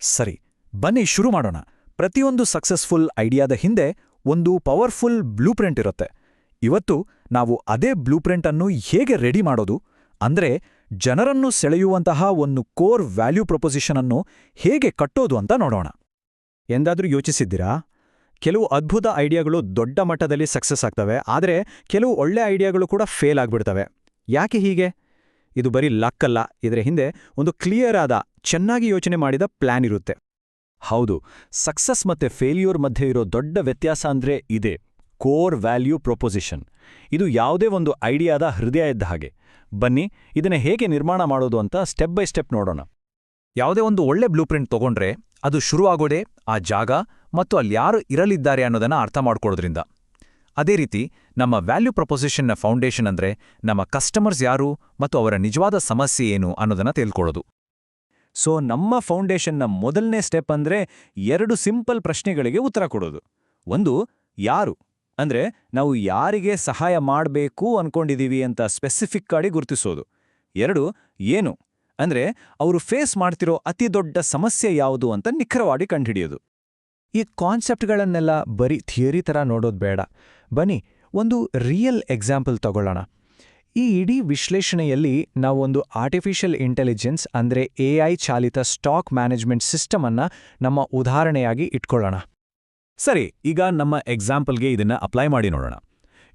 ಸರಿ, ಬನ್ನಿ ಶುರು ಮಾಡೋಣ. ಪ್ರತಿಯೊಂದು ಸಕ್ಸಸ್ಫುಲ್ ಐಡಿಯಾದ ಹಿಂದೆ ಒಂದು ಪವರ್ಫುಲ್ ಬ್ಲೂಪ್ರಿಂಟ್ ಇರುತ್ತೆ. ಇವತ್ತು ನಾವು ಅದೇ ಬ್ಲೂ ಪ್ರಿಂಟನ್ನು ಹೇಗೆ ರೆಡಿ ಮಾಡೋದು? ಅಂದ್ರೆ ಜನರನ್ನು ಸೆಳೆಯುವಂತಹ ಒಂದು ಕೋರ್ ವ್ಯಾಲ್ಯೂ ಪ್ರೊಪೊಸಿಷನ್ ಅನ್ನು ಹೇಗೆ ಕಟ್ಟೋದು ಅಂತ ನೋಡೋಣ. ಎಂದಾದರೂ ಯೋಚಿಸಿದ್ದೀರಾ? ಕೆಲವು ಅದ್ಭುತ ಐಡಿಯಾಗಳು ದೊಡ್ಡ ಮಟ್ಟದಲ್ಲಿ ಸಕ್ಸಸ್ ಆಗ್ತವೆ, ಆದರೆ ಕೆಲವು ಒಳ್ಳೆ ಐಡಿಯಾಗಳು ಕೂಡ ಫೇಲ್ ಆಗ್ಬಿಡ್ತವೆ. ಯಾಕೆ ಹೀಗೆ? ಇದು ಬರೀ ಲಕ್ ಅಲ್ಲ, ಇದರ ಹಿಂದೆ ಒಂದು ಕ್ಲಿಯರ್ ಆದ, ಚೆನ್ನಾಗಿ ಯೋಚನೆ ಮಾಡಿದ ಪ್ಲಾನ್ ಇರುತ್ತೆ. ಹೌದು ಸಕ್ಸಸ್ ಮತ್ತೆ ಫೇಲ್ಯೂರ್ ಮಧ್ಯೆ ಇರೋ ದೊಡ್ಡ ವ್ಯತ್ಯಾಸ ಅಂದ್ರೆ ಇದೆ ಕೋರ್ ವ್ಯಾಲ್ಯೂ ಪ್ರೊಪೊಸಿಷನ್ ಇದು ಯಾವುದೇ ಒಂದು ಐಡಿಯಾದ ಹೃದಯ ಇದ್ದ ಹಾಗೆ. ಬನ್ನಿ, ಇದನ್ನ ಹೇಗೆ ನಿರ್ಮಾಣ ಮಾಡೋದು ಅಂತ ಸ್ಟೆಪ್ ಬೈ ಸ್ಟೆಪ್ ನೋಡೋಣ. ಯಾವುದೇ ಒಂದು ಒಳ್ಳೆ ಬ್ಲೂ ಪ್ರಿಂಟ್ ತಗೊಂಡ್ರೆ ಅದು ಶುರುವಾಗೋದೇ ಆ ಜಾಗ ಮತ್ತು ಅಲ್ಲಿ ಯಾರು ಇರಲಿದ್ದಾರೆ ಅನ್ನೋದನ್ನ ಅರ್ಥ ಮಾಡ್ಕೊಳ್ಳೋದ್ರಿಂದ ಅದೇ ರೀತಿ ನಮ್ಮ ವ್ಯಾಲ್ಯೂ ಪ್ರಪೊಸಿಷನ್ನ ಫೌಂಡೇಶನ್ ಅಂದ್ರೆ ನಮ್ಮ ಕಸ್ಟಮರ್ಸ್ ಯಾರು ಮತ್ತು ಅವರ ನಿಜವಾದ ಸಮಸ್ಯೆ ಏನು ಅನ್ನೋದನ್ನ ತಿಳ್ಕೊಳ್ಳೋದು. ಸೊ ನಮ್ಮ ಫೌಂಡೇಶನ್ನ ಮೊದಲನೇ ಸ್ಟೆಪ್ ಅಂದ್ರೆ ಎರಡು ಸಿಂಪಲ್ ಪ್ರಶ್ನೆಗಳಿಗೆ ಉತ್ತರ ಕೊಡೋದು. ಒಂದು, ಯಾರು? ಅಂದ್ರೆ ನಾವು ಯಾರಿಗೆ ಸಹಾಯ ಮಾಡಬೇಕು ಅನ್ಕೊಂಡಿದೀವಿ ಅಂತ ಸ್ಪೆಸಿಫಿಕ್ ಆಗಿ ಗುರುತಿಸೋದು. ಎರಡು, ಏನು? ಅಂದ್ರೆ ಅವರು ಫೇಸ್ ಮಾಡ್ತಿರೋ ಅತಿ ದೊಡ್ಡ ಸಮಸ್ಯೆ ಯಾವುದು ಅಂತ ನಿಖರವಾಗಿ ಕಂಡುಹಿಡಿಯೋದು. ಈ ಕಾನ್ಸೆಪ್ಟ್ಗಳನ್ನೆಲ್ಲ ಬರೀ ಥಿಯರಿ ಥರ ನೋಡೋದು ಬೇಡ. ಬನ್ನಿ, ಒಂದು ರಿಯಲ್ ಎಕ್ಸಾಂಪಲ್ ತಗೊಳ್ಳೋಣ. ಈ ಇಡೀ ವಿಶ್ಲೇಷಣೆಯಲ್ಲಿ ನಾವೊಂದು ಆರ್ಟಿಫಿಷಿಯಲ್ ಇಂಟೆಲಿಜೆನ್ಸ್ ಅಂದ್ರೆ ಐ ಚಾಲಿತ ಸ್ಟಾಕ್ ಮ್ಯಾನೇಜ್ಮೆಂಟ್ ಸಿಸ್ಟಮನ್ನು ನಮ್ಮ ಉದಾಹರಣೆಯಾಗಿ ಇಟ್ಕೊಳ್ಳೋಣ. ಸರಿ, ಈಗ ನಮ್ಮ ಎಕ್ಸಾಂಪಲ್ಗೆ ಇದನ್ನ ಅಪ್ಲೈ ಮಾಡಿ ನೋಡೋಣ.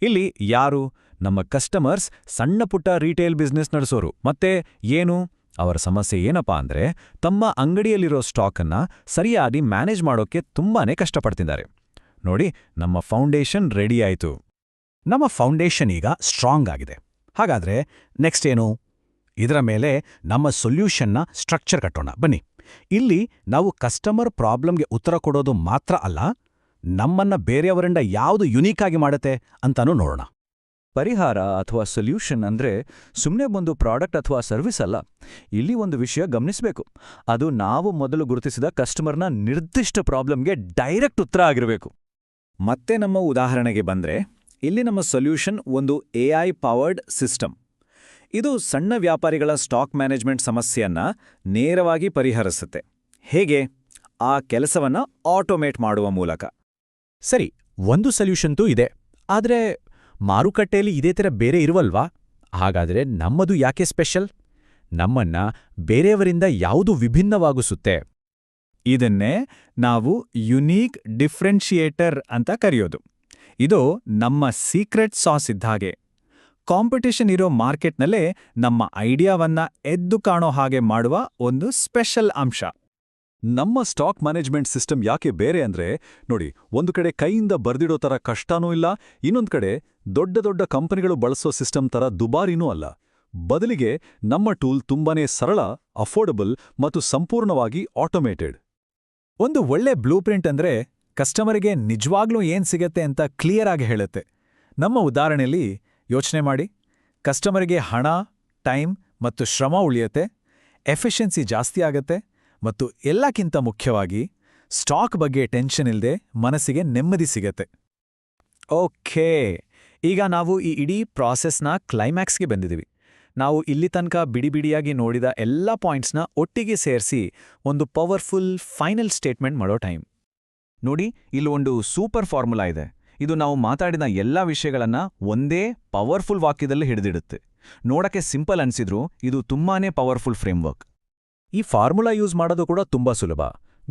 ಇಲ್ಲಿ ಯಾರು? ನಮ್ಮ ಕಸ್ಟಮರ್ಸ್ ಸಣ್ಣ ಪುಟ್ಟ ರೀಟೇಲ್ ಬಿಸ್ನೆಸ್ ನಡೆಸೋರು. ಮತ್ತೆ ಏನು? ಅವರ ಸಮಸ್ಯೆ ಏನಪ್ಪಾ ಅಂದ್ರೆ ತಮ್ಮ ಅಂಗಡಿಯಲ್ಲಿರೋ ಸ್ಟಾಕನ್ನು ಸರಿಯಾಗಿ ಮ್ಯಾನೇಜ್ ಮಾಡೋಕೆ ತುಂಬಾನೇ ಕಷ್ಟಪಡ್ತಿದ್ದಾರೆ. ನೋಡಿ, ನಮ್ಮ ಫೌಂಡೇಶನ್ ರೆಡಿ ಆಯಿತು. ನಮ್ಮ ಫೌಂಡೇಶನ್ ಈಗ ಸ್ಟ್ರಾಂಗ್ ಆಗಿದೆ. ಹಾಗಾದ್ರೆ ನೆಕ್ಸ್ಟ್ ಏನು? ಇದರ ಮೇಲೆ ನಮ್ಮ ಸೊಲ್ಯೂಷನ್ನ ಸ್ಟ್ರಕ್ಚರ್ ಕಟ್ಟೋಣ. ಬನ್ನಿ. ಇಲ್ಲಿ ನಾವು ಕಸ್ಟಮರ್ ಪ್ರಾಬ್ಲಮ್ಗೆ ಉತ್ತರ ಕೊಡೋದು ಮಾತ್ರ ಅಲ್ಲ, ನಮ್ಮನ್ನ ಬೇರೆಯವರಿಂದ ಯಾವುದು ಯುನೀಕ್ ಆಗಿ ಮಾಡುತ್ತೆ ಅಂತಾನೂ ನೋಡೋಣ. ಪರಿಹಾರ ಅಥವಾ ಸೊಲ್ಯೂಷನ್ ಅಂದ್ರೆ ಸುಮ್ಮನೆ ಒಂದು ಪ್ರಾಡಕ್ಟ್ ಅಥವಾ ಸರ್ವಿಸ್ ಅಲ್ಲ. ಇಲ್ಲಿ ಒಂದು ವಿಷಯ ಗಮನಿಸಬೇಕು. ಅದು ನಾವು ಮೊದಲು ಗುರುತಿಸಿದ ಕಸ್ಟಮರ್ನ ನಿರ್ದಿಷ್ಟ ಪ್ರಾಬ್ಲಮ್ಗೆ ಡೈರೆಕ್ಟ್ ಉತ್ತರ ಆಗಿರಬೇಕು. ಮತ್ತೆ ನಮ್ಮ ಉದಾಹರಣೆಗೆ ಬಂದ್ರೆ, ಇಲ್ಲಿ ನಮ್ಮ ಸೊಲ್ಯೂಷನ್ ಒಂದು ಎಐ ಪವರ್ಡ್ ಸಿಸ್ಟಮ್ ಇದು ಸಣ್ಣ ವ್ಯಾಪಾರಿಗಳ ಸ್ಟಾಕ್ ಮ್ಯಾನೇಜ್ಮೆಂಟ್ ಸಮಸ್ಯೆಯನ್ನ ನೇರವಾಗಿ ಪರಿಹರಿಸುತ್ತೆ. ಹೇಗೆ? ಆ ಕೆಲಸವನ್ನ ಆಟೋಮೇಟ್ ಮಾಡುವ ಮೂಲಕ. ಸರಿ, ಒಂದು ಸೊಲ್ಯೂಷನ್ತೂ ಇದೆ. ಆದ್ರೆ ಮಾರುಕಟ್ಟೆಯಲ್ಲಿ ಇದೇ ಥರ ಬೇರೆ ಇರುವಲ್ವಾ? ಹಾಗಾದ್ರೆ ನಮ್ಮದು ಯಾಕೆ ಸ್ಪೆಷಲ್? ನಮ್ಮನ್ನ ಬೇರೆಯವರಿಂದ ಯಾವುದು ವಿಭಿನ್ನವಾಗಿಸುತ್ತೆ? ಇದನ್ನೇ ನಾವು ಯುನೀಕ್ ಡಿಫ್ರೆನ್ಷಿಯೇಟರ್ ಅಂತ ಕರೆಯೋದು. ಇದು ನಮ್ಮ ಸೀಕ್ರೆಟ್ ಸಾಸ್ ಇದ್ದಾಗೆ ಕಾಂಪಿಟಿಷನ್ ಇರೋ ಮಾರ್ಕೆಟ್ನಲ್ಲೇ ನಮ್ಮ ಐಡಿಯಾವನ್ನ ಎದ್ದು ಕಾಣೋ ಹಾಗೆ ಮಾಡುವ ಒಂದು ಸ್ಪೆಷಲ್ ಅಂಶ. ನಮ್ಮ ಸ್ಟಾಕ್ ಮ್ಯಾನೇಜ್ಮೆಂಟ್ ಸಿಸ್ಟಮ್ ಯಾಕೆ ಬೇರೆ ಅಂದ್ರೆ, ನೋಡಿ, ಒಂದು ಕಡೆ ಕೈಯಿಂದ ಬರ್ದಿಡೋ ತರ ಕಷ್ಟನೂ ಇಲ್ಲ, ಇನ್ನೊಂದು ಕಡೆ ದೊಡ್ಡ ದೊಡ್ಡ ಕಂಪನಿಗಳು ಬಳಸೋ ಸಿಸ್ಟಮ್ ತರ ದುಬಾರಿನೂ ಅಲ್ಲ. ಬದಲಿಗೆ ನಮ್ಮ ಟೂಲ್ ತುಂಬಾನೇ ಸರಳ, ಅಫೋರ್ಡಬಲ್ ಮತ್ತು ಸಂಪೂರ್ಣವಾಗಿ ಆಟೋಮೇಟೆಡ್. ಒಂದು ಒಳ್ಳೆ ಬ್ಲೂ ಪ್ರಿಂಟ್ ಅಂದ್ರೆ ಕಸ್ಟಮರಿಗೆ ನಿಜವಾಗ್ಲೂ ಏನ್ ಸಿಗತ್ತೆ ಅಂತ ಕ್ಲಿಯರ್ ಆಗಿ ಹೇಳುತ್ತೆ. ನಮ್ಮ ಉದಾಹರಣೆಯಲ್ಲಿ ಯೋಚನೆ ಮಾಡಿ, ಕಸ್ಟಮರಿಗೆ ಹಣ, ಟೈಮ್ ಮತ್ತು ಶ್ರಮ ಉಳಿಯತ್ತೆ, ಎಫಿಷಿಯನ್ಸಿ ಜಾಸ್ತಿ ಆಗತ್ತೆ ಮತ್ತು ಎಲ್ಲಕ್ಕಿಂತ ಮುಖ್ಯವಾಗಿ ಸ್ಟಾಕ್ ಬಗ್ಗೆ ಟೆನ್ಷನ್ ಇಲ್ಲದೆ ಮನಸ್ಸಿಗೆ ನೆಮ್ಮದಿ ಸಿಗತ್ತೆ. ಓಕೆ, ಈಗ ನಾವು ಈ ಇಡೀ ಪ್ರಾಸೆಸ್ನ ಕ್ಲೈಮ್ಯಾಕ್ಸ್ಗೆ ಬಂದಿದ್ದೀವಿ. ನಾವು ಇಲ್ಲಿ ತನಕ ಬಿಡಿ ಬಿಡಿಯಾಗಿ ನೋಡಿದ ಎಲ್ಲ ಪಾಯಿಂಟ್ಸ್ನ ಒಟ್ಟಿಗೆ ಸೇರಿಸಿ ಒಂದು ಪವರ್ಫುಲ್ ಫೈನಲ್ ಸ್ಟೇಟ್ಮೆಂಟ್ ಮಾಡೋ ಟೈಮ್ ನೋಡಿ, ಇಲ್ಲಿ ಒಂದು ಸೂಪರ್ ಫಾರ್ಮುಲಾ ಇದೆ. ಇದು ನಾವು ಮಾತಾಡಿದ ಎಲ್ಲ ವಿಷಯಗಳನ್ನು ಒಂದೇ ಪವರ್ಫುಲ್ ವಾಕ್ಯದಲ್ಲಿ ಹಿಡಿದಿಡುತ್ತೆ. ನೋಡಕ್ಕೆ ಸಿಂಪಲ್ ಅನಿಸಿದ್ರು ಇದು ತುಂಬಾನೇ ಪವರ್ಫುಲ್ ಫ್ರೇಮ್ವರ್ಕ್ ಈ ಫಾರ್ಮುಲಾ ಯೂಸ್ ಮಾಡೋದು ಕೂಡ ತುಂಬಾ ಸುಲಭ.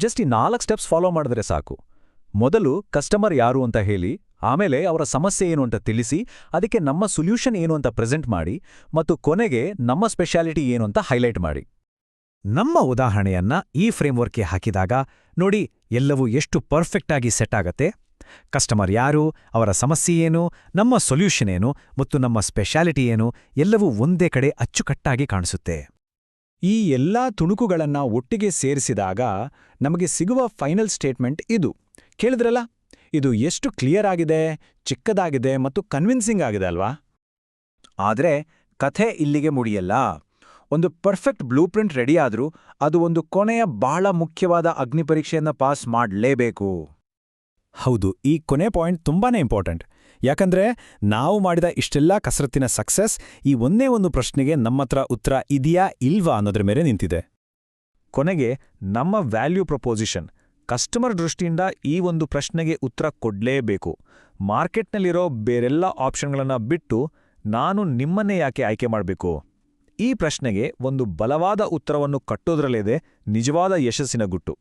ಜಸ್ಟ್ ಈ ನಾಲ್ಕು ಸ್ಟೆಪ್ಸ್ ಫಾಲೋ ಮಾಡಿದ್ರೆ ಸಾಕು. ಮೊದಲು ಕಸ್ಟಮರ್ ಯಾರು ಅಂತ ಹೇಳಿ, ಆಮೇಲೆ ಅವರ ಸಮಸ್ಯೆ ಏನು ಅಂತ ತಿಳಿಸಿ, ಅದಕ್ಕೆ ನಮ್ಮ ಸೊಲ್ಯೂಷನ್ ಏನು ಅಂತ ಪ್ರೆಸೆಂಟ್ ಮಾಡಿ, ಮತ್ತು ಕೊನೆಗೆ ನಮ್ಮ ಸ್ಪೆಷಾಲಿಟಿ ಏನು ಅಂತ ಹೈಲೈಟ್ ಮಾಡಿ. ನಮ್ಮ ಉದಾಹರಣೆಯನ್ನ ಈ ಫ್ರೇಮ್ವರ್ಕ್ಗೆ ಹಾಕಿದಾಗ, ನೋಡಿ ಎಲ್ಲವೂ ಎಷ್ಟು ಪರ್ಫೆಕ್ಟ್ ಆಗಿ ಸೆಟ್ ಆಗತ್ತೆ. ಕಸ್ಟಮರ್ ಯಾರು, ಅವರ ಸಮಸ್ಯೆ ಏನು, ನಮ್ಮ ಸೊಲ್ಯೂಷನ್ ಏನು, ಮತ್ತು ನಮ್ಮ ಸ್ಪೆಷಾಲಿಟಿ ಏನು, ಎಲ್ಲವೂ ಒಂದೇ ಕಡೆ ಅಚ್ಚುಕಟ್ಟಾಗಿ ಕಾಣಿಸುತ್ತೆ. ಈ ಎಲ್ಲಾ ತುಣುಕುಗಳನ್ನ ಒಟ್ಟಿಗೆ ಸೇರಿಸಿದಾಗ ನಮಗೆ ಸಿಗುವ ಫೈನಲ್ ಸ್ಟೇಟ್ಮೆಂಟ್ ಇದು. ಕೇಳಿದ್ರಲ್ಲ? ಇದು ಎಷ್ಟು ಕ್ಲಿಯರ್ ಆಗಿದೆ, ಚಿಕ್ಕದಾಗಿದೆ ಮತ್ತು ಕನ್ವಿನ್ಸಿಂಗ್ ಆಗಿದೆ ಅಲ್ವಾ? ಆದರೆ ಕಥೆ ಇಲ್ಲಿಗೆ ಮುಡಿಯಲ್ಲ. ಒಂದು ಪರ್ಫೆಕ್ಟ್ ಬ್ಲೂ ಪ್ರಿಂಟ್ ರೆಡಿಯಾದರೂ ಅದು ಒಂದು ಕೊನೆಯ ಬಹಳ ಮುಖ್ಯವಾದ ಅಗ್ನಿಪರೀಕ್ಷೆಯನ್ನು ಪಾಸ್ ಮಾಡಲೇಬೇಕು. ಹೌದು, ಈ ಕೊನೆ ಪಾಯಿಂಟ್ ತುಂಬಾನೇ ಇಂಪಾರ್ಟೆಂಟ್ ಯಾಕಂದ್ರೆ ನಾವು ಮಾಡಿದ ಇಷ್ಟೆಲ್ಲ ಕಸರತ್ತಿನ ಸಕ್ಸಸ್ ಈ ಒಂದೇ ಒಂದು ಪ್ರಶ್ನೆಗೆ ನಮ್ಮತ್ರ ಉತ್ತರ ಇದೆಯಾ ಇಲ್ವಾ ಅನ್ನೋದ್ರ ಮೇಲೆ ನಿಂತಿದೆ. ಕೊನೆಗೆ ನಮ್ಮ ವ್ಯಾಲ್ಯೂ ಪ್ರಪೋಸಿಷನ್ ಕಸ್ಟಮರ್ ದೃಷ್ಟಿಯಿಂದ ಈ ಒಂದು ಪ್ರಶ್ನೆಗೆ ಉತ್ತರ ಕೊಡಲೇಬೇಕು. ಮಾರ್ಕೆಟ್ನಲ್ಲಿರೋ ಬೇರೆಲ್ಲ ಆಪ್ಷನ್ಗಳನ್ನು ಬಿಟ್ಟು ನಾನು ನಿಮ್ಮನ್ನೇ ಯಾಕೆ ಆಯ್ಕೆ ಮಾಡಬೇಕು? ಈ ಪ್ರಶ್ನೆಗೆ ಒಂದು ಬಲವಾದ ಉತ್ತರವನ್ನು ಕಟ್ಟೋದ್ರಲ್ಲೇದೆ ನಿಜವಾದ ಯಶಸ್ಸಿನ ಗುಟ್ಟು.